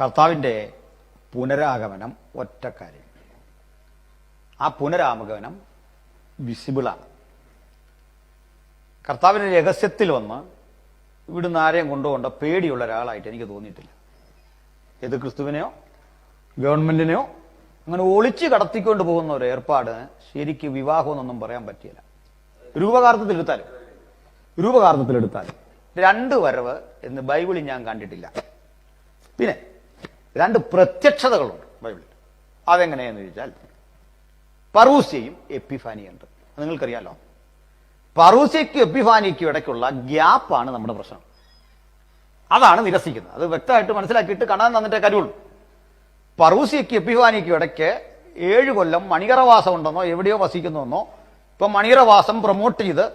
കർത്താവിന്റെ പുനരാഗമനം ഒറ്റ കാര്യം. ആ പുനരാഗമനം വിസിബിളാണ് കർത്താവിന്റെ രഹസ്യത്തിൽ വന്ന് ഇവിടുന്ന് ആരെയും കൊണ്ടുപോകേണ്ട പേടിയുള്ള ഒരാളായിട്ട് എനിക്ക് തോന്നിയിട്ടില്ല. ഏത് ക്രിസ്തുവിനെയോ ഗവൺമെന്റിനെയോ അങ്ങനെ ഒളിച്ച് കടത്തിക്കൊണ്ട് പോകുന്ന ഒരു ഏർപ്പാട് ശരിക്ക് വിവാഹമെന്നൊന്നും പറയാൻ പറ്റിയില്ല. രൂപകാർത്ഥത്തിലെടുത്താൽ രൂപകാർത്ഥത്തിലെടുത്താൽ രണ്ട് വരവ് എന്ന് ബൈബിളിൽ ഞാൻ കണ്ടിട്ടില്ല. പിന്നെ രണ്ട് പ്രത്യക്ഷതകളുണ്ട് ബൈബിളിൽ. അതെങ്ങനെയെന്ന് ചോദിച്ചാൽ പറൂസ്യയും എപ്പിഫാനിയുണ്ട് നിങ്ങൾക്കറിയാലോ? പറൂസ്യയ്ക്കും എപ്പിഫാനിക്കും ഇടയ്ക്കുള്ള ഗ്യാപ്പാണ് നമ്മുടെ പ്രശ്നം. അതാണ് നിരസിക്കുന്നത്. അത് വ്യക്തമായിട്ട് മനസ്സിലാക്കിയിട്ട് കാണാൻ തന്നിട്ടേ കാര്യമുള്ളൂ പറൂസിയയ്ക്ക് എപ്പിഫാനിക്കും ഇടയ്ക്ക് ഏഴ് കൊല്ലം മണികറവാസം ഉണ്ടെന്നോ എവിടെയോ വസിക്കുന്നുവെന്നോ ഇപ്പം മണികറവാസം പ്രൊമോട്ട് ചെയ്ത്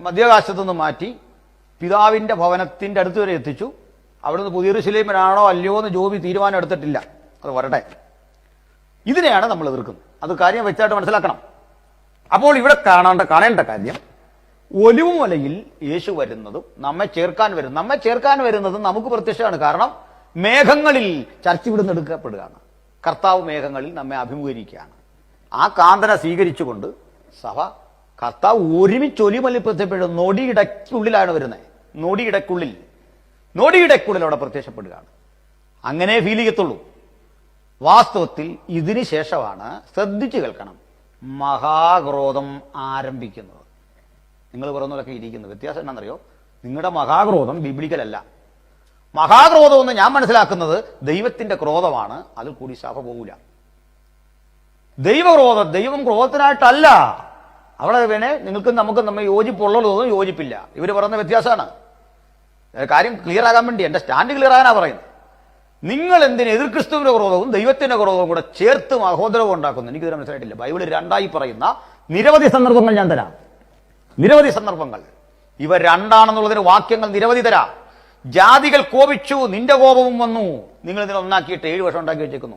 മധ്യകാശത്തു നിന്ന് മാറ്റി പിതാവിന്റെ ഭവനത്തിന്റെ അടുത്ത് വരെ എത്തിച്ചു. അവിടുന്ന് പുതിയ ഋഷിലേമനാണോ അല്ലയോ എന്ന് ജോബി തീരുമാനം എടുത്തിട്ടില്ല. അത് വരട്ടെ. ഇതിനെയാണ് നമ്മൾ എതിർക്കുന്നത്. അത് കാര്യം വെച്ചായിട്ട് മനസ്സിലാക്കണം. അപ്പോൾ ഇവിടെ കാണേണ്ട കാണേണ്ട കാര്യം ഒലിവുമലയിൽ യേശു വരുന്നതും നമ്മെ ചേർക്കാൻ വരും നമ്മെ ചേർക്കാൻ വരുന്നതും നമുക്ക് പ്രത്യക്ഷമാണ്. കാരണം മേഘങ്ങളിൽ ചർച്ച ഇവിടുന്ന് എടുക്കപ്പെടുകയാണ്. കർത്താവ് മേഘങ്ങളിൽ നമ്മെ അഭിമുഖീകരിക്കുകയാണ്. ആ കാന്തന സ്വീകരിച്ചുകൊണ്ട് സഭ കർത്താവ് ഒരുമിച്ച് ഒലിമലയിൽ പ്രത്യക്ഷപ്പെടും നൊടിയിടയ്ക്കുള്ളിലാണ് വരുന്നത്. നൊടിയിടയ്ക്കുള്ളിൽ നൊടിയിടയ്ക്കുള്ളിൽ അവിടെ പ്രത്യക്ഷപ്പെടുകയാണ്. അങ്ങനെ ഫീൽ ചെയ്യത്തുള്ളൂ. വാസ്തവത്തിൽ ഇതിനു ശേഷമാണ് ശ്രദ്ധിച്ചു കേൾക്കണം. മഹാക്രോധം ആരംഭിക്കുന്നത്. നിങ്ങൾ പറയുന്നവരൊക്കെ ഇരിക്കുന്നത് വ്യത്യാസം എന്താണെന്നറിയോ? നിങ്ങളുടെ മഹാക്രോധം ബിബ്ലിക്കലല്ല മഹാക്രോധം എന്ന് ഞാൻ മനസ്സിലാക്കുന്നത് ദൈവത്തിന്റെ ക്രോധമാണ് അതിൽ കൂടി സഭ പോകൂല. ദൈവക്രോധം ദൈവം ക്രോധത്തിനായിട്ടല്ല. അവിടെ വേണേ നിങ്ങൾക്കും നമുക്കും നമ്മൾ യോജിപ്പുള്ളതൊന്നും യോജിപ്പില്ല. ഇവർ പറയുന്ന വ്യത്യാസമാണ്. കാര്യം ക്ലിയർ ആകാൻ വേണ്ടി എന്റെ സ്റ്റാൻഡ് ക്ലിയർ ആകാനാ പറയുന്നത്. നിങ്ങൾ എന്തിന് എതിർ ക്രിസ്തുവിന്റെ ദൈവത്തിന്റെ ക്രോധവും കൂടെ ചേർത്ത് മഹോദരവും ഉണ്ടാക്കുന്നു? എനിക്കിത് മനസ്സിലായിട്ടില്ല. ബൈബിൾ രണ്ടായി പറയുന്ന നിരവധി സന്ദർഭങ്ങൾ ഞാൻ തരാം. നിരവധി സന്ദർഭങ്ങൾ. ഇവ രണ്ടാണെന്നുള്ളതിന് വാക്യങ്ങൾ നിരവധി തരാം. ജാതികൾ കോപിച്ചു നിന്റെ കോപവും വന്നു. നിങ്ങൾ ഇതിനെ ഒന്നാക്കിയിട്ട് ഏഴ് വർഷം ഉണ്ടാക്കി വെച്ചേക്കുന്നു.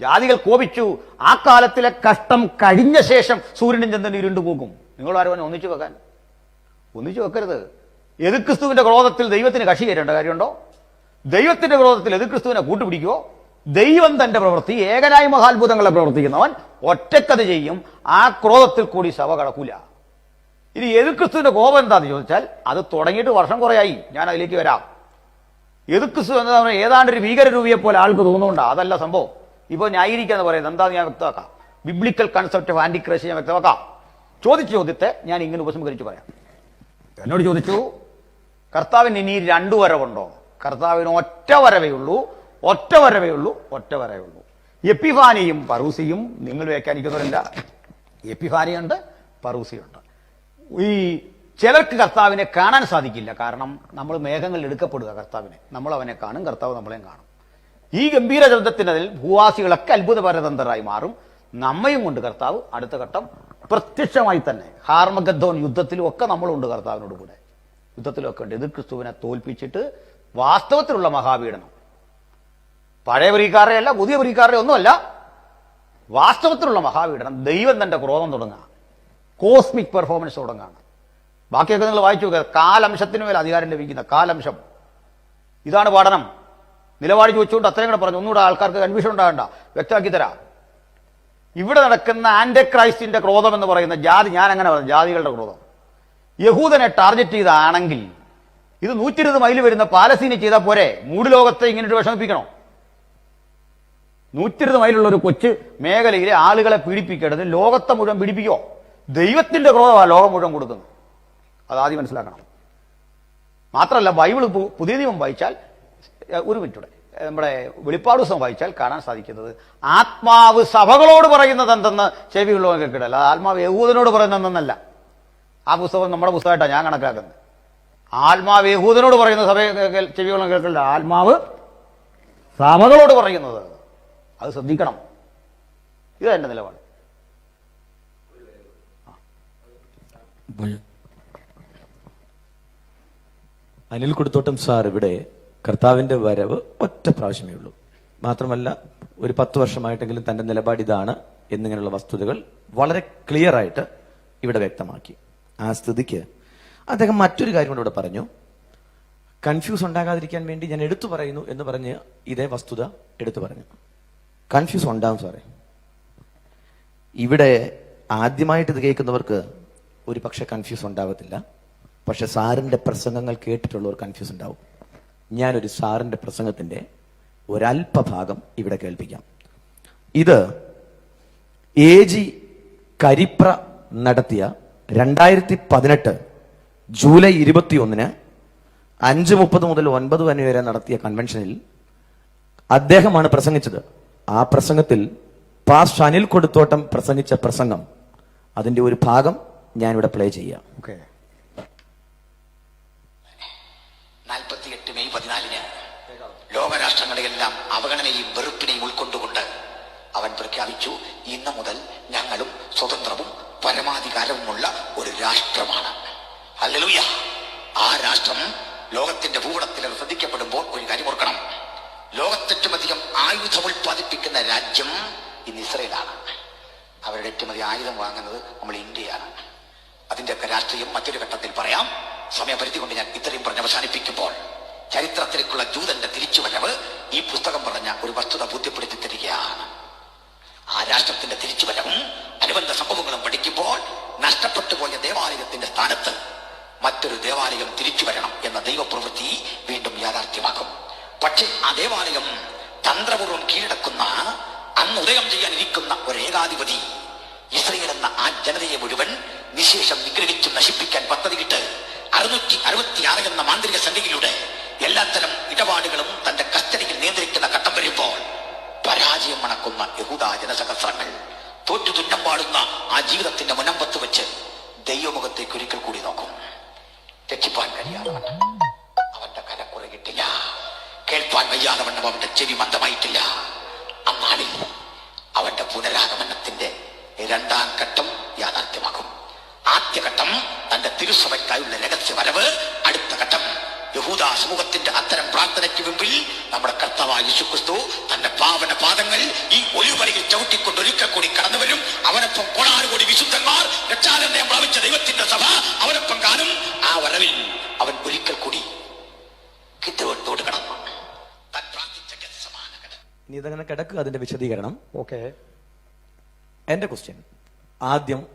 ജാതികൾ കോപിച്ചു ആ കാലത്തിലെ കഷ്ടം കഴിഞ്ഞ ശേഷം സൂര്യനും ചന്ദ്രനും ഇരുണ്ടു പോകും നിങ്ങൾ ആരും ഒന്നിച്ചു വെക്കാൻ? ഒന്നിച്ചു വെക്കരുത്. എതിർ ക്രിസ്തുവിന്റെ ക്രോധത്തിൽ ദൈവത്തിന് കക്ഷി കയറേണ്ട കാര്യമുണ്ടോ? ദൈവത്തിന്റെ ക്രോധത്തിൽ എതിർ ക്രിസ്തുവിനെ കൂട്ടുപിടിക്കുവോ? ദൈവം തന്റെ പ്രവൃത്തി ഏകനായ മഹാത്ഭുതങ്ങളെ പ്രവർത്തിക്കുന്നവൻ ഒറ്റക്കത് ചെയ്യും ആ ക്രോധത്തിൽ കൂടി സഭ കടക്കൂല. ഇനി എതിർ ക്രിസ്തുവിന്റെ കോപം എന്താണെന്ന് ചോദിച്ചാൽ അത് തുടങ്ങിയിട്ട് വർഷം കുറയായി. ഞാൻ അതിലേക്ക് വരാം. എതിർ ക്രിസ്തു എന്ന് പറഞ്ഞാൽ ഏതാണ്ട് ഒരു ഭീകര രൂപിയെ പോലെ ആൾക്ക് തോന്നുന്നുണ്ട്? അതല്ല സംഭവം. ഇപ്പൊ ന്യായീകരിക്കാന്ന് പറയുന്നത് എന്താന്ന് ഞാൻ വ്യക്തമാക്കാം. Biblical concept of anti Christ ഞാൻ വ്യക്തമാക്കാം. ചോദിച്ച ചോദ്യത്തെ ഞാൻ ഇങ്ങനെ ഉപസംഹരിച്ച് പറയാം. എന്നോട് ചോദിച്ചു കർത്താവിന് ഇനി രണ്ടു വരവുണ്ടോ? കർത്താവിന് ഒറ്റ വരവേ ഉള്ളൂ. ഒറ്റ വരവേ ഉള്ളൂ. ഒറ്റ വരവേ ഉള്ളൂ. എപ്പിഫാനിയും പറൂസിയും നിങ്ങൾ വ്യാഖ്യാനിക്കുന്നവരല്ല. എപ്പിഫാനിയുണ്ട് പറൂസിയുണ്ട്. ഈ ചിലർക്ക് കർത്താവിനെ കാണാൻ സാധിക്കില്ല. കാരണം നമ്മൾ മേഘങ്ങളിൽ എടുക്കപ്പെടുക കർത്താവിനെ. നമ്മൾ അവനെ കാണും കർത്താവ് നമ്മളെയും കാണും. ഈ ഗംഭീര ശബ്ദത്തിനതിൽ ഭൂവാസികളൊക്കെ അത്ഭുത പരതന്ത്രരായി മാറും. നമ്മയും കൊണ്ട് കർത്താവ്. അടുത്ത ഘട്ടം പ്രത്യക്ഷമായി തന്നെ. ഹാർമഗദ്ധോൻ യുദ്ധത്തിലും ഒക്കെ നമ്മളുണ്ട് കർത്താവിനോട് കൂടെ. യുദ്ധത്തിലൊക്കെ ഉണ്ട്. എതിർ ക്രിസ്തുവിനെ തോൽപ്പിച്ചിട്ട് വാസ്തവത്തിലുള്ള മഹാപീഡനം. പഴയ പ്രീക്കാരെ അല്ല പുതിയ പ്രീക്കാരുടെ ഒന്നുമല്ല. വാസ്തവത്തിലുള്ള മഹാപീഡനം. ദൈവം തന്റെ ക്രോധം തുടങ്ങുക. കോസ്മിക് പെർഫോമൻസ് തുടങ്ങുകയാണ് ബാക്കിയൊക്കെ നിങ്ങൾ വായിച്ചു നോക്കുക. കാലംശത്തിന് മേൽ അധികാരം ലഭിക്കുന്ന കാലംശം. ഇതാണ് പഠനം. നിലപാട് ചോദിച്ചുകൊണ്ട് അത്രയും കൂടെ പറഞ്ഞു. ഒന്നുകൂടെ ആൾക്കാർക്ക് കൺഫ്യൂഷൻ ഉണ്ടാകണ്ട. വ്യക്തമാക്കി തരാം. ഇവിടെ നടക്കുന്ന ആന്റെ ക്രൈസ്റ്റിന്റെ ക്രോധം എന്ന് പറയുന്ന ജാതി ഞാൻ അങ്ങനെ പറഞ്ഞു. ജാതികളുടെ ക്രോധം. യഹൂദനെ ടാർഗറ്റ് ചെയ്താണെങ്കിൽ ഇത് നൂറ്റി ഇരുപത് മൈൽ വരുന്ന പാലസ്തീനെ ചെയ്താൽ പോരെ. മൂട് ലോകത്തെ ഇങ്ങനെ വിഷമിപ്പിക്കണോ? നൂറ്റി ഇരുപത് മൈലുള്ള ഒരു കൊച്ചു മേഖലയിലെ ആളുകളെ പീഡിപ്പിക്കേണ്ടത് ലോകത്തെ മുഴുവൻ പീഡിപ്പിക്കോ ദൈവത്തിന്റെ ക്രോധമാണ് ലോകം മുഴുവൻ കൊടുക്കുന്നത്. അത് ആദ്യം മനസ്സിലാക്കണം. മാത്രമല്ല ബൈബിൾ പുതിയ നിയമം വായിച്ചാൽ ഒരു മിനിറ്റൂടെ നമ്മുടെ വെളിപ്പാട് ദിവസം വായിച്ചാൽ കാണാൻ സാധിക്കുന്നത് ആത്മാവ് സഭകളോട് പറയുന്നത് എന്തെന്ന് ചെവിയുള്ളവൻ കേൾക്കിടല്ല ആത്മാവ് യഹൂദനോട് പറയുന്നത് ആ പുസ്തകം നമ്മുടെ പുസ്തകമായിട്ടാണ് ഞാൻ കണക്കാക്കുന്നത്. ആത്മാവ് യഹൂദനോട് പറയുന്ന സഭ ചെവികളും കേൾക്കില്ല ആത്മാവ് സാമകളോട് പറയുന്നത്. അത് ശ്രദ്ധിക്കണം. ഇത് എന്റെ നിലപാട്. അനിൽ കൊടുത്തോട്ടം സാർ ഇവിടെ കർത്താവിന്റെ വരവ് ഒറ്റ പ്രാവശ്യമേ ഉള്ളൂ. മാത്രമല്ല ഒരു പത്ത് വർഷമായിട്ടെങ്കിലും തന്റെ നിലപാട് ഇതാണ് എന്നിങ്ങനെയുള്ള വസ്തുതകൾ വളരെ ക്ലിയർ ആയിട്ട് ഇവിടെ വ്യക്തമാക്കി. ആ സ്ഥിതിക്ക്. അദ്ദേഹം മറ്റൊരു കാര്യം കൂടെ ഇവിടെ പറഞ്ഞു. കൺഫ്യൂസ് ഉണ്ടാകാതിരിക്കാൻ വേണ്ടി ഞാൻ എടുത്തു പറയുന്നു എന്ന് പറഞ്ഞ് ഇതേ വസ്തുത എടുത്തു പറഞ്ഞു. കൺഫ്യൂസ് ഉണ്ടാവും സാറേ. ഇവിടെ ആദ്യമായിട്ട് ഇത് കേൾക്കുന്നവർക്ക് ഒരു പക്ഷെ കൺഫ്യൂസ് ഉണ്ടാകത്തില്ല പക്ഷെ സാറിന്റെ പ്രസംഗങ്ങൾ കേട്ടിട്ടുള്ളവർ കൺഫ്യൂസ് ഉണ്ടാവും. ഞാനൊരു സാറിന്റെ പ്രസംഗത്തിന്റെ ഒരല്പഭാഗം ഇവിടെ കേൾപ്പിക്കാം. ഇത് എ ജി കരിപ്ര നടത്തിയ രണ്ടായിരത്തി പതിനെട്ട് ജൂലൈ ഇരുപത്തിയൊന്നിന് അഞ്ച് മുപ്പത് മുതൽ ഒൻപത് മണി വരെ നടത്തിയ കൺവെൻഷനിൽ അദ്ദേഹമാണ് പ്രസംഗിച്ചത്. ആ പ്രസംഗത്തിൽ പാസ് അനിൽ കൊടുത്തോട്ടം പ്രസംഗിച്ച പ്രസംഗം. അതിന്റെ ഒരു ഭാഗം ഞാനിവിടെ പ്ലേ ചെയ്യാം. ഓക്കെ നാൽപ്പത്തിയെട്ട് മെയ് പതിനാലിന് ലോകരാഷ്ട്രങ്ങളെയെല്ലാം അവഗണനയും വെറുപ്പിനെയും ഉൾക്കൊണ്ടുകൊണ്ട് അവൻ പ്രഖ്യാപിച്ചു ഇന്ന് മുതൽ ഞങ്ങളും സ്വതന്ത്രവും പരമാധികാരവുമുള്ള ഒരു രാഷ്ട്രമാണ്. ഹല്ലേലൂയ. ആ രാഷ്ട്രം ലോകത്തിന്റെ ഭൂപടത്തിൽ ശ്രദ്ധിക്കപ്പെടുമ്പോൾ ഒരു കാര്യം ഓർക്കണം. ലോകത്തേറ്റുമധികം ആയുധം ഉൽപ്പാദിപ്പിക്കുന്ന രാജ്യം ഇന്ന് ഇസ്രയേലാണ്. അവരുടെ ഏറ്റവും അധികം ആയുധം വാങ്ങുന്നത് നമ്മൾ ഇന്ത്യയാണ്. അതിന്റെയൊക്കെ രാഷ്ട്രീയം മറ്റൊരു ഘട്ടത്തിൽ പറയാം. സമയപരിധി കൊണ്ട് ഞാൻ ഇത്രയും പറഞ്ഞ് അവസാനിപ്പിക്കുമ്പോൾ ചരിത്രത്തിലേക്കുള്ള ജൂതന്റെ തിരിച്ചുവരവ് ഈ പുസ്തകം പറഞ്ഞ ഒരു വസ്തുത ബോധ്യപ്പെടുത്തി തരികയാണ്. ആ രാഷ്ട്രത്തിന്റെ തിരിച്ചുവരവും അനുബന്ധ സംഭവങ്ങളും പഠിക്കുമ്പോൾ നഷ്ടപ്പെട്ടു പോയ ദേവാലയത്തിന്റെ സ്ഥാനത്ത് മറ്റൊരു ദേവാലയം തിരിച്ചു വരണം എന്ന ദൈവപ്രവൃത്തി വീണ്ടും യാഥാർത്ഥ്യമാക്കും. പക്ഷേ ആ ദേവാലയം തന്ത്രപൂർവം കീഴടക്കുന്ന അന്ന് ഉദയം ചെയ്യാനിരിക്കുന്ന ഒരു ഏകാധിപതി ഇസ്രയേൽ എന്ന ആ ജനതയെ മുഴുവൻ നിശേഷം നിഗ്രഹിച്ചു നശിപ്പിക്കാൻ പദ്ധതിയിട്ട് അറുന്നൂറ്റി അറുപത്തിയാറ് എന്ന മാന്ത്രിക സംഖ്യയിലൂടെ എല്ലാത്തരം ഇടപാടുകളും തന്റെ കസ്റ്റഡിയിൽ നിയന്ത്രിക്കുന്ന ഘട്ടം വരുമ്പോൾ പരാജയം മണക്കുന്ന യഹൂദ ജനസഹസ്രങ്ങൾ തോറ്റു തുന്നം പാടുന്ന ആ ജീവിതത്തിന്റെ മുനമ്പത്ത് വെച്ച് ദൈവമുഖത്തേക്ക് ഒരിക്കൽ കൂടി നോക്കും. രക്ഷിപ്പാൻ കഴിയാതെ അവന്റെ കര കുറകിട്ടില്ല. കേൾപ്പാൻ വയ്യാതെ വണ്ണം അവന്റെ ചെവി മന്ദമായിട്ടില്ല. അന്നാളിൽ അവന്റെ പുനരാഗമനത്തിന്റെ രണ്ടാം ഘട്ടം യാഥാർത്ഥ്യമാക്കും ആദ്യഘട്ടം തന്റെ തിരുസഭയ്ക്കായുള്ള രഹസ്യ വരവ് അടുത്ത ഘട്ടം യഹൂദ സമൂഹത്തിന്റെ അത്തരം പ്രാർത്ഥനയ്ക്ക് മുമ്പിൽ നമ്മുടെ കർത്താവായ യേശുക്രിസ്തു തന്റെ പാവന പാദങ്ങൾ ഈ ഒലിവലയിൽ ചവിട്ടിക്കൊണ്ട് ഒരിക്കൽ കൂടി കടന്നു വരും. അവനൊപ്പം കോടാനുകൂടി വിശുദ്ധന്മാർ രക്ഷാനന്ദയം പ്രാപിച്ച ദൈവത്തിന്റെ സഭ അവനൊപ്പം കാണും. ആ വരവിൽ അവൻ ഒരിക്കൽ കൂടി കിത്തുവത്തോട് കടന്നു. ഇനി ഇതങ്ങനെ കിടക്കുക അതിന്റെ വിശദീകരണം. ഓക്കെ. എന്റെ ക്വസ്റ്റ്യൻ ആദ്യം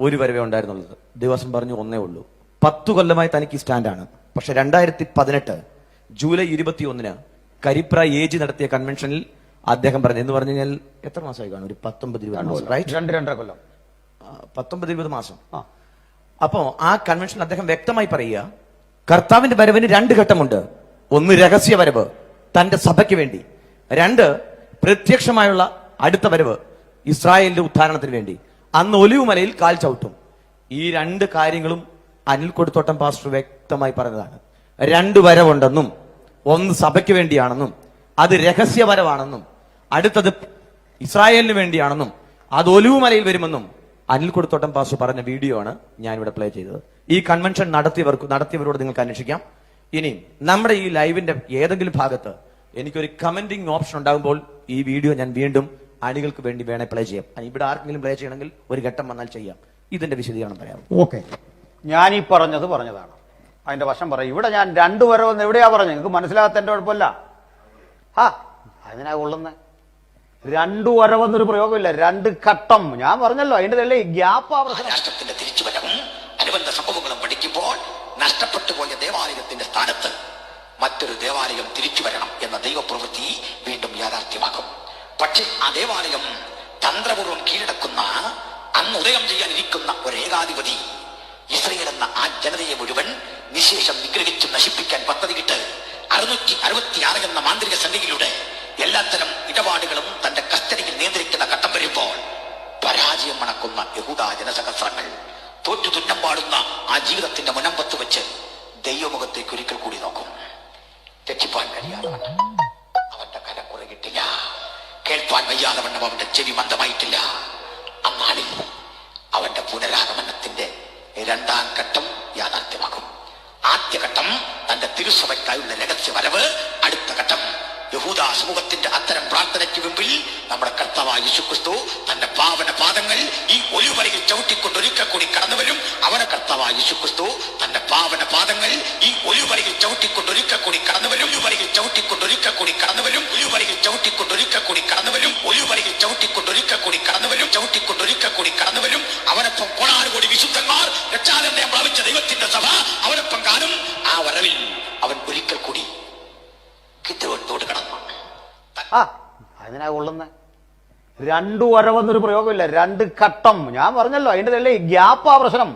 ഒരു വരവേ ഉണ്ടായിരുന്നുള്ളത്. ദിവസം പറഞ്ഞു ഒന്നേ ഉള്ളൂ. പത്തു കൊല്ലമായി തനിക്ക് സ്റ്റാൻഡാണ്. പക്ഷെ രണ്ടായിരത്തി പതിനെട്ട് ജൂലൈ ഇരുപത്തി ഒന്നിന് കരിപ്ര ഏജ് നടത്തിയ കൺവെൻഷനിൽ അദ്ദേഹം പറഞ്ഞു എന്ന് പറഞ്ഞു കഴിഞ്ഞാൽ എത്ര മാസമായി കാണും? ഒരു പത്തൊമ്പത് ഇരുപത് മാസം റൈറ്റ് രണ്ട് രണ്ടര കൊല്ലം. പത്തൊമ്പത് ഇരുപത് മാസം. അപ്പോ ആ കൺവെൻഷനിൽ അദ്ദേഹം വ്യക്തമായി പറയുക കർത്താവിന്റെ വരവിന് രണ്ട് ഘട്ടമുണ്ട്. ഒന്ന് രഹസ്യ വരവ് തന്റെ സഭയ്ക്ക് വേണ്ടി. രണ്ട് പ്രത്യക്ഷമായുള്ള അടുത്ത വരവ് ഇസ്രായേലിന്റെ ഉദ്ധാരണത്തിന് വേണ്ടി. അന്ന് ഒലിവുമലയിൽ കാൽ ചവിട്ടും. ഈ രണ്ട് കാര്യങ്ങളും അനിൽ കൊടുത്തോട്ടം പാസ്റ്റർ വ്യക്തമായി പറഞ്ഞതാണ്. രണ്ട് വരവുണ്ടെന്നും ഒന്ന് സഭയ്ക്ക് വേണ്ടിയാണെന്നും അത് രഹസ്യ വരവാണെന്നും അടുത്തത് ഇസ്രായേലിന് വേണ്ടിയാണെന്നും അത് ഒലിവുമലയിൽ വരുമെന്നും അനിൽ കൊടുത്തോട്ടം പാസ്റ്റർ പറഞ്ഞ വീഡിയോ ആണ് ഞാൻ ഇവിടെ പ്ലേ ചെയ്തത്. ഈ കൺവെൻഷൻ നടത്തിയവർക്ക് നടത്തിയവരോട് നിങ്ങൾക്ക് അന്വേഷിക്കാം. ഇനി നമ്മുടെ ഈ ലൈവിന്റെ ഏതെങ്കിലും ഭാഗത്ത് എനിക്കൊരു കമന്റിങ് ഓപ്ഷൻ ഉണ്ടാകുമ്പോൾ ഈ വീഡിയോ ഞാൻ വീണ്ടും അണികൾക്ക് വേണ്ടി വേണേ പ്ലേ ചെയ്യാം. ഇവിടെ ആർക്കെങ്കിലും പ്ലേ ചെയ്യണമെങ്കിൽ ഒരു ഘട്ടം വന്നാൽ ചെയ്യാം. ഇതിന്റെ വിശദീകരണം പറയാം. ഓക്കെ ഞാൻ ഈ പറഞ്ഞത് പറഞ്ഞതാണ്. അതിന്റെ വശം പറയും. ഇവിടെ ഞാൻ രണ്ടു വരെ വന്ന് എവിടെയാ പറഞ്ഞു നിങ്ങൾക്ക് മനസ്സിലാകാത്തതിന്റെ കുഴപ്പമില്ല. ആ അതിനാ കൊള്ളുന്നത് രണ്ടു വരവെന്നൊരു പ്രയോഗമില്ല. രണ്ട് ഘട്ടം. ഞാൻ പറഞ്ഞല്ലോ അതിന്റെ അല്ലേ ഗ്യാപ്പ് രാഷ്ട്രത്തിന്റെ തിരിച്ചുവരവും അനുബന്ധ സംഭവങ്ങളും പഠിക്കുമ്പോൾ നഷ്ടപ്പെട്ടു പോയ ദേവാലയത്തിന്റെ സ്ഥാനത്ത് മറ്റൊരു ദേവാലയം തിരിച്ചു വരണം എന്ന ദൈവപ്രവൃത്തി വീണ്ടും യാഥാർത്ഥ്യമാക്കും. പക്ഷേ ആ ദേവാലയം തന്ത്രപൂർവം കീഴടക്കുന്ന അന്ന് ഉദയം ചെയ്യാനിരിക്കുന്ന ഒരു ഏകാധിപതി ഇസ്രയേൽ എന്ന ആ ജനതയെ മുഴുവൻ നിശേഷം നിഗ്രഹിച്ച് നശിപ്പിക്കാൻ പദ്ധതിയിട്ട് അറുന്നൂറ്റി അറുപത്തിയാറ് എന്ന മാന്ത്രിക സംഖ്യയിലൂടെ എല്ലാത്തരം ഇടപാടുകളും തന്റെ കസ്റ്റഡിയിൽ നിയന്ത്രിക്കുന്ന ഘട്ടം വരുമ്പോൾ പരാജയം മണക്കുന്ന യഹൂദ ജനസഹസ്രങ്ങൾ തോറ്റു തുന്നം പാടുന്ന ആ ജീവിതത്തിന്റെ മുനമ്പത്ത് വെച്ച് ദൈവമുഖത്തേക്ക് ഒരിക്കൽ കൂടി നോക്കും. രക്ഷിപ്പാൻ കഴിയാതെ അവന്റെ കര കുറകിട്ടില്ല. കേൾപ്പാൻ വയ്യാതെ വണ്ണം അവന്റെ ചെവി മന്ദമായിട്ടില്ല. അന്നാളിൽ അവന്റെ പുനരാഗമനത്തിന്റെ രണ്ടാം ഘട്ടം യാഥാർത്ഥ്യമാക്കും. ആദ്യഘട്ടം തന്റെ തിരുസഭയ്ക്കായുള്ള രഹസ്യ വരവ് അടുത്ത ഘട്ടം യഹൂദ സമൂഹത്തിന്റെ അത്തരം പ്രാർത്ഥനയ്ക്ക് മുമ്പിൽ നമ്മുടെ കർത്താവായ യേശുക്രിസ്തു തന്റെ പാവന പാദങ്ങൾ ഈ ഒലിവരയിൽ ചവിട്ടിക്കൊണ്ട് ഒരിക്കൽ കൂടി രണ്ടു വരവെന്നൊരു പ്രയോഗമില്ല രണ്ട് ഘട്ടം. ഞാൻ പറഞ്ഞല്ലോ അതിന്റെ ഗ്യാപ്പ് ആ പ്രശ്നം.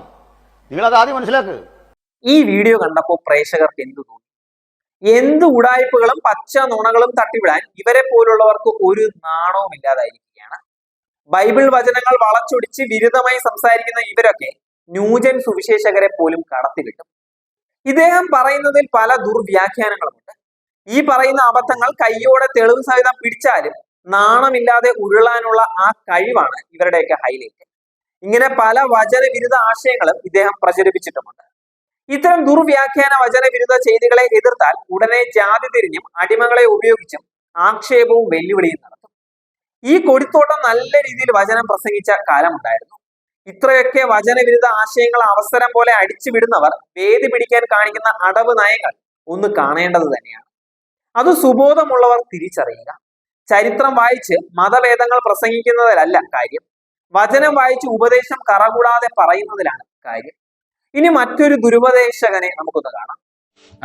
നിങ്ങൾ അത് ആദ്യം മനസ്സിലാക്ക്. ഈ വീഡിയോ കണ്ടപ്പോൾ പ്രേക്ഷകർക്ക് എന്ത് തോന്നി? എന്ത് ഉടായ്പകളും പച്ച നുണകളും തട്ടിവിടാൻ ഇവരെ പോലുള്ളവർക്ക് ഒരു നാണവും ഇല്ലാതായിരിക്കുകയാണ്. ബൈബിൾ വചനങ്ങൾ വളച്ചൊടിച്ച് വിരുദ്ധമായി സംസാരിക്കുന്ന ഇവരൊക്കെ ന്യൂജൻ സുവിശേഷകരെ പോലും കടത്തിവിട്ടു. ഇദ്ദേഹം പറയുന്നതിൽ പല ദുർവ്യാഖ്യാനങ്ങളുമുണ്ട്. ഈ പറയുന്ന അബദ്ധങ്ങൾ കയ്യോടെ തെളിവ് സഹിതം പിടിച്ചാലും നാണമില്ലാതെ ഉരുളാനുള്ള ആ കഴിവാണ് ഇവരുടെയൊക്കെ ഹൈലൈറ്റ്. ഇങ്ങനെ പല വചന വിരുദ്ധ ആശയങ്ങളും ഇദ്ദേഹം പ്രചരിപ്പിച്ചിട്ടുമുണ്ട്. ഇത്തരം ദുർവ്യാഖ്യാന വചന വിരുദ്ധ ചെയ്തികളെ എതിർത്താൽ ഉടനെ ജാതി തിരിഞ്ഞും അടിമകളെ ഉപയോഗിച്ചും ആക്ഷേപവും വെല്ലുവിളിയും നടത്തും. ഈ കൊടിത്തോട്ടം നല്ല രീതിയിൽ വചനം പ്രസംഗിച്ച കാലമുണ്ടായിരുന്നു. ഇത്രയൊക്കെ വചനവിരുദ്ധ ആശയങ്ങൾ അവസരം പോലെ അടിച്ചുവിടുന്നവർ വേദി പിടിക്കാൻ കാണിക്കുന്ന അടവ് നയങ്ങൾ ഒന്ന് കാണേണ്ടത് തന്നെയാണ്. അത് സുബോധമുള്ളവർ തിരിച്ചറിയുക. ചരിത്രം വായിച്ച് മതഭേദങ്ങൾ പ്രസംഗിക്കുന്നതിലല്ല കാര്യം. വചനം വായിച്ച് ഉപദേശം കറകൂടാതെ പറയുന്നതിലാണ് കാര്യം. ഇനി മറ്റൊരു ദുരുപദേശകനെ നമുക്കൊന്ന് കാണാം.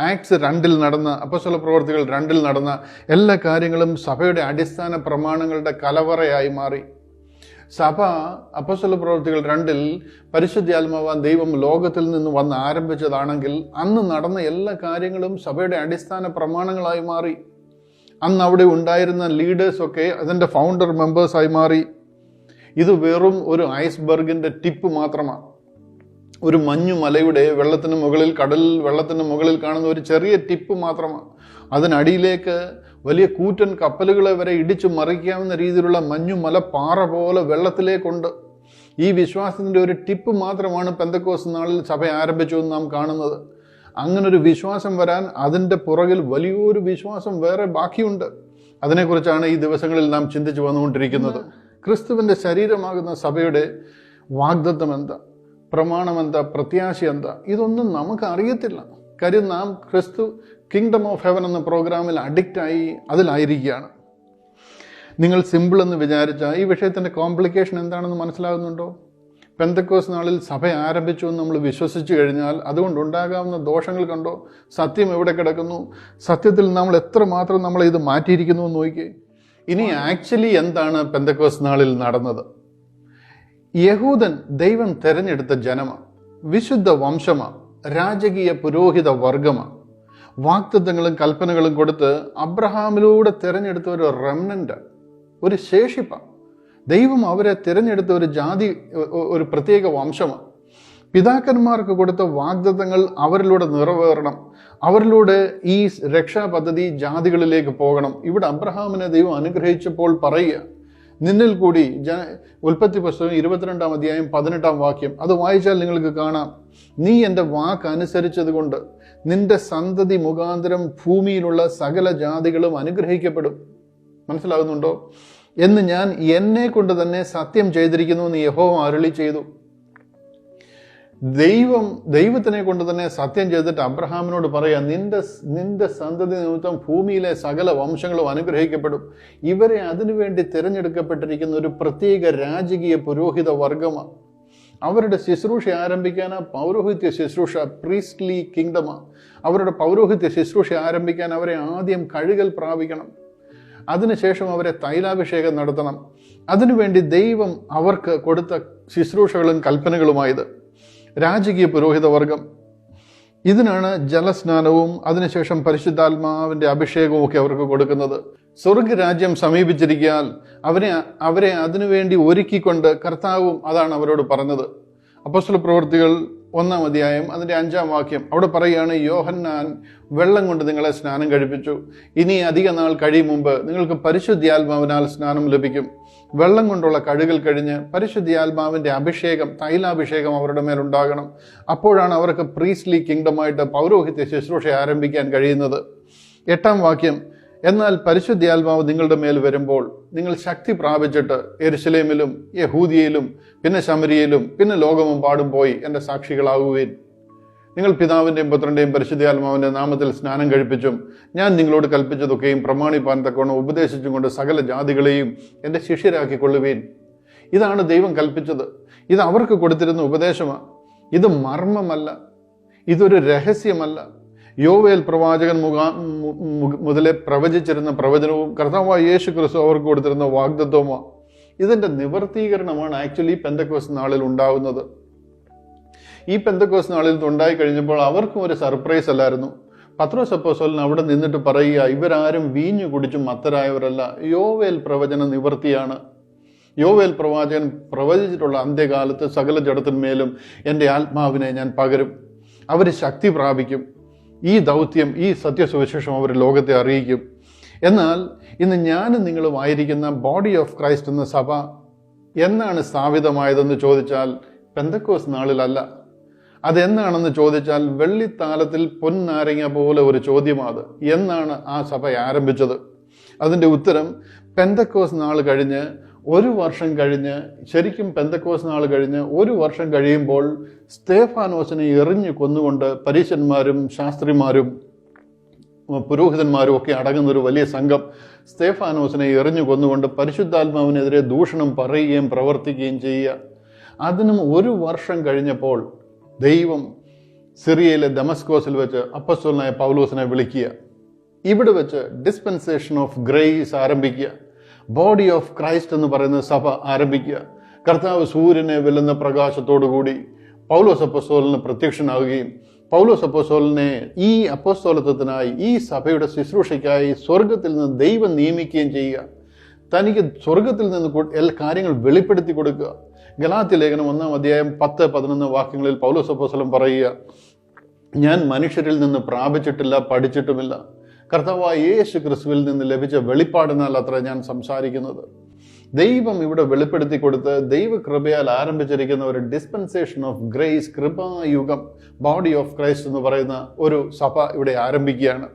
ആക്ട്സ് രണ്ടിൽ നടന്ന അപ്പസ്വല പ്രവർത്തികൾ രണ്ടിൽ നടന്ന എല്ലാ കാര്യങ്ങളും സഭയുടെ അടിസ്ഥാന പ്രമാണങ്ങളുടെ കലവറയായി മാറി. സഭ അപ്പസ്വല പ്രവർത്തികൾ രണ്ടിൽ പരിശുദ്ധാത്മാവാൻ ദൈവം ലോകത്തിൽ നിന്ന് വന്ന് ആരംഭിച്ചതാണെങ്കിൽ അന്ന് നടന്ന എല്ലാ കാര്യങ്ങളും സഭയുടെ അടിസ്ഥാന പ്രമാണങ്ങളായി മാറി. അന്ന് അവിടെ ഉണ്ടായിരുന്ന ലീഡേഴ്സൊക്കെ അതിന്റെ ഫൗണ്ടർ മെമ്പേഴ്സായി മാറി. ഇത് വെറും ഒരു ഐസ്ബർഗിന്റെ ടിപ്പ് മാത്രമാണ്. ഒരു മഞ്ഞു മലയുടെ വെള്ളത്തിന് മുകളിൽ കടലിൽ വെള്ളത്തിന് മുകളിൽ കാണുന്ന ഒരു ചെറിയ ടിപ്പ് മാത്രമാണ്. അതിനടിയിലേക്ക് വലിയ കൂറ്റൻ കപ്പലുകളെ വരെ ഇടിച്ചു മറിക്കാവുന്ന രീതിയിലുള്ള മഞ്ഞു മല പാറ പോലെ വെള്ളത്തിലേക്കുണ്ട്. ഈ വിശ്വാസത്തിന്റെ ഒരു ടിപ്പ് മാത്രമാണ് പെന്തക്കോസ് നാളിൽ സഭ ആരംഭിച്ചു എന്ന് നാം കാണുന്നത്. അങ്ങനൊരു വിശ്വാസം വരാൻ അതിന്റെ പുറകിൽ വലിയൊരു വിശ്വാസം വേറെ ബാക്കിയുണ്ട്. അതിനെക്കുറിച്ചാണ് ഈ ദിവസങ്ങളിൽ നാം ചിന്തിച്ചു വന്നുകൊണ്ടിരിക്കുന്നത്. ക്രിസ്തുവിന്റെ ശരീരമാകുന്ന സഭയുടെ വാഗ്ദത്വം എന്താ? പ്രമാണം എന്താ? പ്രത്യാശ എന്താ? ഇതൊന്നും നമുക്ക് അറിയത്തില്ല. കാര്യം നാം ക്രിസ്തു കിങ്ഡം ഓഫ് ഹെവൻ എന്ന പ്രോഗ്രാമിൽ അഡിക്റ്റായി അതിലായിരിക്കുകയാണ്. നിങ്ങൾ സിമ്പിൾ എന്ന് വിചാരിച്ച ഈ വിഷയത്തിന്റെ കോംപ്ലിക്കേഷൻ എന്താണെന്ന് മനസ്സിലാകുന്നുണ്ടോ? പെന്തക്കോസ് നാളിൽ സഭ ആരംഭിച്ചു എന്ന് നമ്മൾ വിശ്വസിച്ചു കഴിഞ്ഞാൽ അതുകൊണ്ടുണ്ടാകാവുന്ന ദോഷങ്ങൾ കണ്ടോ? സത്യം എവിടെ കിടക്കുന്നു? സത്യത്തിൽ നമ്മൾ എത്രമാത്രം നമ്മൾ ഇത് മാറ്റിയിരിക്കുന്നു എന്ന് നോക്കിയേ. ഇനി ആക്ച്വലി എന്താണ് പെന്തക്കോസ് നാളിൽ നടന്നത്? യഹൂദൻ ദൈവം തെരഞ്ഞെടുത്ത ജനമ വിശുദ്ധ വംശമ രാജകീയ പുരോഹിത വർഗമാണ്. വാക്തത്വങ്ങളും കൽപ്പനകളും കൊടുത്ത് അബ്രഹാമിലൂടെ തിരഞ്ഞെടുത്ത ഒരു റെമനന്റ് ഒരു ശേഷിപ്പ ദൈവം അവരെ തിരഞ്ഞെടുത്ത ഒരു ജാതി ഒരു പ്രത്യേക വംശമാണ്. പിതാക്കന്മാർക്ക് കൊടുത്ത വാഗ്ദത്തങ്ങൾ അവരിലൂടെ നിറവേറണം. അവരിലൂടെ ഈ രക്ഷാ പദ്ധതി ജാതികളിലേക്ക് പോകണം. ഇവിടെ അബ്രഹാമിനെ ദൈവം അനുഗ്രഹിച്ചപ്പോൾ പറയുക നിന്നിൽ കൂടി ജന ഉൽപ്പത്തി പുസ്തകം ഇരുപത്തിരണ്ടാം അധ്യായം പതിനെട്ടാം വാക്യം അത് വായിച്ചാൽ നിങ്ങൾക്ക് കാണാം. നീ എന്റെ വാക്ക് അനുസരിച്ചതുകൊണ്ട് നിന്റെ സന്തതി മുഖാന്തരം ഭൂമിയിലുള്ള സകല ജാതികളും അനുഗ്രഹിക്കപ്പെടും. മനസ്സിലാകുന്നുണ്ടോ? എന്ന് ഞാൻ എന്നെ കൊണ്ട് തന്നെ സത്യം ചെയ്തിരിക്കുന്നു എന്ന് യഹോ അരുളി ചെയ്തു. ദൈവം ദൈവത്തിനെ കൊണ്ട് തന്നെ സത്യം ചെയ്തിട്ട് അബ്രഹാമിനോട് പറയാ നിന്റെ നിന്റെ സന്തതി നിമിത്തം ഭൂമിയിലെ സകല വംശങ്ങളും അനുഗ്രഹിക്കപ്പെടും. ഇവരെ അതിനുവേണ്ടി തിരഞ്ഞെടുക്കപ്പെട്ടിരിക്കുന്ന ഒരു പ്രത്യേക രാജകീയ പുരോഹിത വർഗമാണ് അവരുടെ ശുശ്രൂഷ ആരംഭിക്കാൻ പൗരോഹിത്യ ശുശ്രൂഷ പ്രീസ്റ്റ്ലി കിങ്ഡമാണ് അവരുടെ പൗരോഹിത്യ ശുശ്രൂഷ ആരംഭിക്കാൻ അവരെ ആദ്യം കഴുകൽ പ്രാപിക്കണം. അതിനുശേഷം അവരെ തൈലാഭിഷേകം നടത്തണം. അതിനുവേണ്ടി ദൈവം അവർക്ക് കൊടുത്ത ശുശ്രൂഷകളും കൽപ്പനകളുമായത് രാജകീയ പുരോഹിതവർഗം. ഇതിനാണ് ജലസ്നാനവും അതിനുശേഷം പരിശുദ്ധാത്മാവിന്റെ അഭിഷേകവും ഒക്കെ അവർക്ക് കൊടുക്കുന്നത്. സ്വർഗരാജ്യം സമീപിച്ചിരിക്കാൻ അവരെ അവരെ അതിനുവേണ്ടി ഒരുക്കിക്കൊണ്ട് കർത്താവും അതാണ് അവരോട് പറഞ്ഞത്. അപ്പസ്വല പ്രവൃത്തികൾ ഒന്നാം അധ്യായം അതിന്റെ അഞ്ചാം വാക്യം. അവിടെ പറയുകയാണ് യോഹന്നാൻ വെള്ളം കൊണ്ട് നിങ്ങളെ സ്നാനം കഴിപ്പിച്ചു. ഇനി അധിക നാൾ കഴിയും മുമ്പ് നിങ്ങൾക്ക് പരിശുദ്ധിയാത്മാവിനാൽ സ്നാനം ലഭിക്കും. വെള്ളം കൊണ്ടുള്ള കഴുകൽ കഴിഞ്ഞ് പരിശുദ്ധിയാത്മാവിന്റെ അഭിഷേകം തൈലാഭിഷേകം അവരുടെ മേലുണ്ടാകണം അപ്പോഴാണ് അവർക്ക് പ്രീസ്ലി കിങ്ഡമായിട്ട് പൗരോഹിത്യ ശുശ്രൂഷ ആരംഭിക്കാൻ കഴിയുന്നത്. എട്ടാം വാക്യം എന്നാൽ പരിശുദ്ധിയാത്മാവ് നിങ്ങളുടെ മേൽ വരുമ്പോൾ നിങ്ങൾ ശക്തി പ്രാപിച്ചിട്ട് എരുസലേമിലും യഹൂദിയയിലും പിന്നെ ശമരിയയിലും പിന്നെ ലോകമെമ്പാടും പോയി എന്റെ സാക്ഷികളാകുകയും നിങ്ങൾ പിതാവിന്റെയും പുത്രന്റെയും പരിശുദ്ധിയാത്മാവിന്റെ നാമത്തിൽ സ്നാനം കഴിപ്പിച്ചും ഞാൻ നിങ്ങളോട് കൽപ്പിച്ചതൊക്കെയും പ്രമാണിപ്പാൻ തക്കവണ്ണം ഉപദേശിച്ചും കൊണ്ട് സകല ജാതികളെയും എന്റെ ശിഷ്യരാക്കിക്കൊള്ളുവീൻ. ഇതാണ് ദൈവം കൽപ്പിച്ചത്. ഇത് അവർക്ക് കൊടുത്തിരുന്ന ഉപദേശമാണ്. ഇത് മർമ്മമല്ല. ഇതൊരു രഹസ്യമല്ല. യോവേൽ പ്രവാചകൻ മുഖാ മുതലേ പ്രവചിച്ചിരുന്ന പ്രവചനവും കർത്താവായ യേശു ക്രിസ്തു അവർക്ക് കൊടുത്തിരുന്ന വാഗ്ദത്വമോ ഇതിന്റെ നിവർത്തീകരണമാണ് ആക്ച്വലി പെന്തക്കോസ് നാളിൽ ഉണ്ടാവുന്നത് ഈ പെന്തക്കോസ് നാളിൽ ഉണ്ടായി കഴിഞ്ഞപ്പോൾ അവർക്കും ഒരു സർപ്രൈസ് അല്ലായിരുന്നു. പത്രോസ് അപ്പോസ്തലൻ അവിടെ നിന്നിട്ട് പറയുക ഇവരാരും വീഞ്ഞു കുടിച്ചും മത്തരായവരല്ല. യോവേൽ പ്രവചന നിവർത്തിയാണ്. യോവേൽ പ്രവാചകൻ പ്രവചിച്ചിട്ടുള്ള അന്ത്യകാലത്ത് സകല ജഡത്തിന്മേലും എന്റെ ആത്മാവിനെ ഞാൻ പകരും. അവർ ശക്തി പ്രാപിക്കും. ഈ ദൗത്യം ഈ സത്യസുവിശേഷം അവർ ലോകത്തെ അറിയിക്കും. എന്നാൽ ഇന്ന് ഞാനും നിങ്ങളും ആയിരിക്കുന്ന ബോഡി ഓഫ് ക്രൈസ്റ്റ് എന്ന സഭ എന്നാണ് സ്ഥാപിതമായതെന്ന് ചോദിച്ചാൽ പെന്തക്കോസ് നാളിലല്ല. അതെന്നാണെന്ന് ചോദിച്ചാൽ വെള്ളിത്താലത്തിൽ പൊന്നാരങ്ങ പോലെ ഒരു ചോദ്യമാണ് എന്നാണ് ആ സഭ ആരംഭിച്ചത്. അതിന്റെ ഉത്തരം പെന്തക്കോസ് നാൾ കഴിഞ്ഞ് ഒരു വർഷം കഴിഞ്ഞ് ശരിക്കും പെന്തക്കോസ് നാൾ കഴിഞ്ഞ് ഒരു വർഷം കഴിയുമ്പോൾ സ്തേഫാനോസിനെ എറിഞ്ഞു കൊന്നുകൊണ്ട് പരീശന്മാരും ശാസ്ത്രിമാരും പുരോഹിതന്മാരും ഒക്കെ അടങ്ങുന്ന ഒരു വലിയ സംഘം സ്തേഫാനോസിനെ എറിഞ്ഞു കൊന്നുകൊണ്ട് പരിശുദ്ധാത്മാവിനെതിരെ ദൂഷണം പറയുകയും പ്രവർത്തിക്കുകയും ചെയ്യുക. അതിനും ഒരു വർഷം കഴിഞ്ഞപ്പോൾ ദൈവം സിറിയയിലെ ദമസ്കോസിൽ വെച്ച് അപ്പസ്വലനായ പൗലോസിനെ വിളിക്കുക. ഇവിടെ വെച്ച് ഡിസ്പെൻസേഷൻ ഓഫ് ഗ്രേസ് ആരംഭിക്കുക. ബോഡി ഓഫ് ക്രൈസ്റ്റ് എന്ന് പറയുന്ന സഭ ആരംഭിക്കുക. കർത്താവ് സൂര്യനെ വെല്ലുന്ന പ്രകാശത്തോടുകൂടി പൗലോസ് അപ്പസ്തോലിന് പ്രത്യക്ഷനാവുകയും പൗലോസ് അപ്പസ്തോലിനെ ഈ അപ്പസ്തോലത്വത്തിനായി ഈ സഭയുടെ ശുശ്രൂഷയ്ക്കായി സ്വർഗത്തിൽ നിന്ന് ദൈവം നിയമിക്കുകയും ചെയ്യുക. തനിക്ക് സ്വർഗത്തിൽ നിന്ന് എല്ലാ കാര്യങ്ങൾ വെളിപ്പെടുത്തി കൊടുക്കുക. ഗലാത്തി ലേഖനം ഒന്നാം അധ്യായം പത്ത് പതിനൊന്ന് വാക്യങ്ങളിൽ പൗലോസ് അപ്പോസ്തലൻ പറയുക ഞാൻ മനുഷ്യരിൽ നിന്ന് പ്രാപിച്ചിട്ടില്ല പഠിച്ചിട്ടുമില്ല. കർത്താവായ യേശു ക്രിസ്തുവിൽ നിന്ന് ലഭിച്ച വെളിപ്പാടിനാൽ അത്ര ഞാൻ സംസാരിക്കുന്നത്. ദൈവം ഇവിടെ വെളിപ്പെടുത്തി കൊടുത്ത് ദൈവകൃപയാൽ ആരംഭിച്ചിരിക്കുന്ന ഒരു ഡിസ്പെൻസേഷൻ ഓഫ് ഗ്രേസ് കൃപായുഗം ബോഡി ഓഫ് ക്രൈസ്റ്റ് എന്ന് പറയുന്ന ഒരു സഭ ഇവിടെ ആരംഭിക്കുകയാണ്.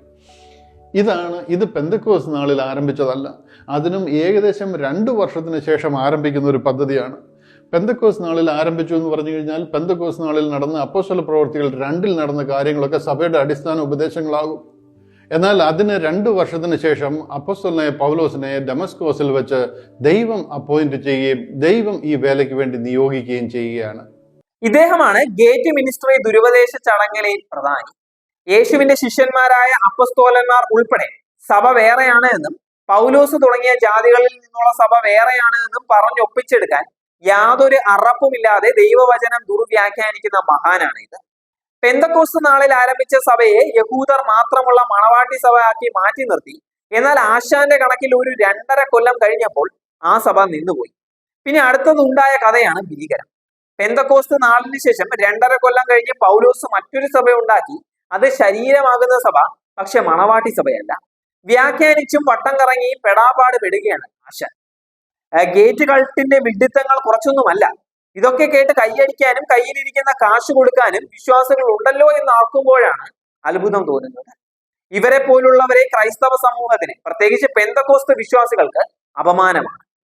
ഇതാണ് ഇത് പെന്തക്കോസ് നാളിൽ ആരംഭിച്ചതല്ല. അതിനും ഏകദേശം രണ്ട് വർഷത്തിന് ശേഷം ആരംഭിക്കുന്ന ഒരു പദ്ധതിയാണ്. പെന്തക്കോസ് നാളിൽ ആരംഭിച്ചു എന്ന് പറഞ്ഞു കഴിഞ്ഞാൽ പെന്തക്കോസ് നാളിൽ നടന്ന അപ്പോസ്തല പ്രവർത്തികൾ രണ്ടിൽ നടന്ന കാര്യങ്ങളൊക്കെ സഭയുടെ അടിസ്ഥാന ഉപദേശങ്ങളാകും. എന്നാൽ അതിന് രണ്ട് വർഷത്തിന് ശേഷം അപ്പോസ്തലനായ പൗലോസിനെ ഡെമസ്കോസിൽ വെച്ച് ദൈവം അപ്പോയിന്റ് ചെയ്യുകയും ദൈവം ഈ വേലയ്ക്ക് വേണ്ടി നിയോഗിക്കുകയും ചെയ്യുകയാണ്. ഇദ്ദേഹമാണ് ഗേറ്റ് മിനിസ്ട്രി ദുരുപദേശ ചടങ്ങിലെ പ്രധാനി. യേശുവിന്റെ ശിഷ്യന്മാരായ അപ്പസ്തോലന്മാർ ഉൾപ്പെടെ സഭ വേറെയാണ് എന്നും പൗലോസ് തുടങ്ങിയ ജാതികളിൽ നിന്നുള്ള സഭ വേറെയാണ് എന്നും പറഞ്ഞൊപ്പിച്ചെടുക്കാൻ യാതൊരു അറപ്പുമില്ലാതെ ദൈവവചനം ദുർവ്യാഖ്യാനിക്കുന്ന മഹാനാണ് ഇത്. പെന്തക്കോസ്ത് നാളിൽ ആരംഭിച്ച സഭയെ യഹൂദർ മാത്രമുള്ള മണവാട്ടി സഭ ആക്കി മാറ്റി നിർത്തി. എന്നാൽ ആശാന്റെ കണക്കിൽ ഒരു രണ്ടര കൊല്ലം കഴിഞ്ഞപ്പോൾ ആ സഭ നിന്നുപോയി. പിന്നെ അടുത്തതുണ്ടായ കഥയാണ് ഭീകരം പെന്തക്കോസ്ത് നാളിന് ശേഷം രണ്ടര കൊല്ലം കഴിഞ്ഞ് പൗലോസ് മറ്റൊരു സഭ ഉണ്ടാക്കി. അത് ശരീരമാകുന്ന സഭ പക്ഷെ മണവാട്ടി സഭയല്ല. വ്യാഖ്യാനിച്ചും വട്ടം കറങ്ങിയും പെടാപാട് പെടുകയാണ് ആശാൻ. ഗേറ്റ് കൾട്ടിന്റെ വിഡിത്തങ്ങൾ കുറച്ചൊന്നുമല്ല. ഇതൊക്കെ കേട്ട് കൈയടിക്കാനും കയ്യിലിരിക്കുന്ന കാശ് കൊടുക്കാനും വിശ്വാസങ്ങൾ ഉണ്ടല്ലോ എന്ന് ആർക്കുമ്പോഴാണ് അത്ഭുതം തോന്നുന്നത്. ഇവരെ പോലുള്ളവരെ ക്രൈസ്തവ സമൂഹത്തിന് പ്രത്യേകിച്ച് പെന്തക്കോസ്ത് വിശ്വാസികൾക്ക് അപമാനമാണ്.